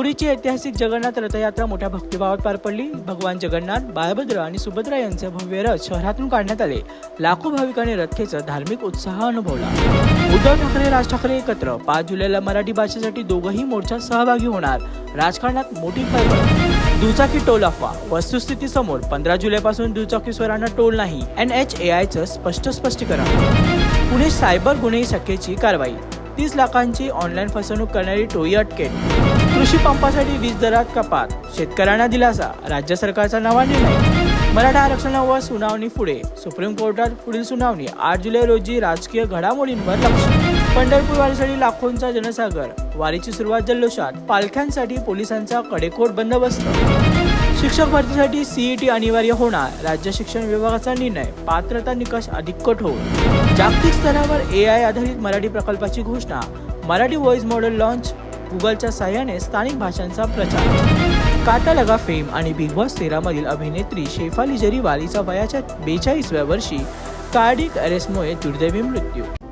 पुरीची ऐतिहासिक जगन्नाथ रथयात्रा मोठ्या भक्तिभावात पार पडली. भगवान जगन्नाथ बाळभद्र आणि सुभद्रा यांचे भव्य रथ शहरातून काढण्यात आले. लाखो भाविकांनी रथेचा धार्मिक उत्साह अनुभवला. उद्धव ठाकरे राज ठाकरे एकत्र. पाच जुलैला मराठी भाषेसाठी दोघंही मोर्चात सहभागी होणार. राजकारणात मोठी खळबळ. दुचाकी टोल अफवा. वस्तुस्थिती समोर. पंधरा जुलैपासून दुचाकीस्वरांना टोल नाही. एन एच ए आयचं स्पष्ट स्पष्टीकरण. पुणे सायबर गुन्हे शाखेची कारवाई. तीस लाखांची ऑनलाईन फसवणूक करणारी टोळी अटकेत. कृषी पंपासाठी वीज दरात कपात. शेतकऱ्यांना दिलासा. राज्य सरकारचा नवा निर्णय. मराठा आरक्षणावर सुनावणी पुढे. सुप्रीम कोर्टात पुढील सुनावणी. आठ जुलै रोजी राजकीय घडामोडींवर लक्ष. पंढरपूर वारीसाठी लाखोंचा जनसागर. वारीची सुरुवात जल्लोषात पालख्यांसाठी पोलिसांचा कडेकोट बंदोबस्त. शिक्षक भरतीसाठी सीईटी अनिवार्य होणार. राज्य शिक्षण विभागाचा निर्णय. पात्रता निकष अधिक कठोर जागतिक स्तरावर ए आय आधारित मराठी प्रकल्पाची घोषणा. मराठी व्हॉइस मॉडेल लॉन्च गुगलच्या सहाय्याने स्थानिक भाषांचा प्रचार. काटा लगा फेम आणि बिग बॉस तेरामधील अभिनेत्री शेफाली जरीवाल हिचा वयाच्या बेचाळीसव्या वर्षी कार्डिक अरेस्टमुळे दुर्दैवी मृत्यू.